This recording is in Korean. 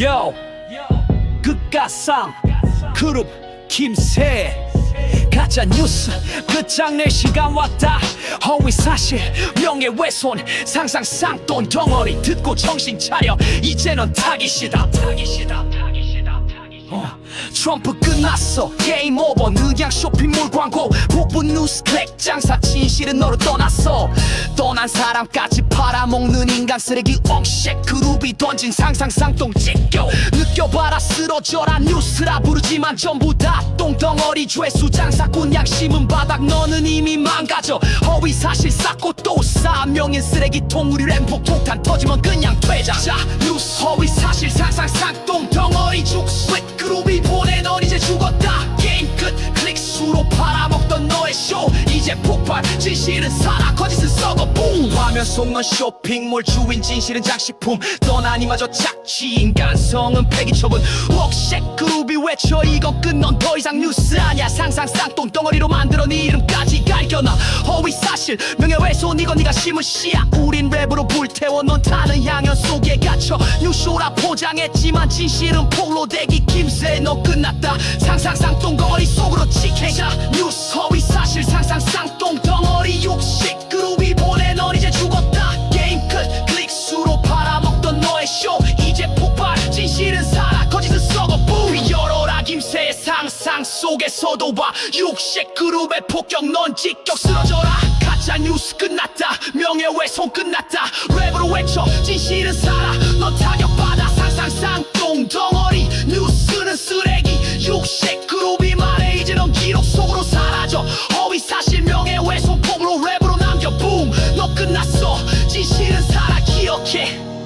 Yo. 극가상 그룹 김새. 가짜 뉴스 끝장낼 시간 왔다. 허위 사실 명예 훼손 상상 쌍돈 덩어리. 듣고 정신 차려. 이제는 타깃이다. 타깃이다. 어, 트럼프 끝났어. 게임 오버. 능양 쇼핑몰 광고. 복부 뉴스 클릭 장사. 진실은 너로 떠났어. 떠난 사람까지 팔아먹는 인간 쓰레기 엉색 그룹이 던진 상상 쌍똥 찢겨. 느껴봐라 쓰러져라 뉴스라 부르지만 전부 다 똥덩어리 죄수 장사꾼 양심은 바닥 너는 이미 망가져. 허위 사실 쌓고 또싸 명인 쓰레기통 우리 램폭 폭탄 터지면 그냥 퇴장. 자 뉴스 허위 사실 상상 쌍똥 진실은 살아 거짓은 썩어 뿡 화면 속넌 쇼핑몰 주인 진실은 장식품. 떠난 이마저 착취 인간성은 폐기처분. 웍색 그룹이 외쳐 이건 끝넌 더 이상 뉴스 아니야. 상상 쌍똥 덩어리로 만들어 네 이름까지 갈겨놔. 허위 사실 명예훼손 이건 네가 심은 씨야 우린 랩으로 불태워 넌 타는 향연 속에 갇혀. 뉴쇼라 포장했지만 진실은 폭로되기. 김새 너 끝났다. 상상 쌍똥 덩어리 속으로 직행자 세상 속에서도 봐 육식 그룹의 폭격 넌 직격. 쓰러져라. 가짜 뉴스 끝났다. 명예훼손 끝났다. 랩으로 외쳐. 진실은 살아. 넌 타격받아. 상상 쌍똥 덩어리. 뉴스는 쓰레기. 육식 그룹이 말해. 이제 넌 기록 속으로 사라져. 허위 사실 명예훼손 폼으로 랩으로 남겨. 붐너 끝났어. 진실은 살아. 기억해.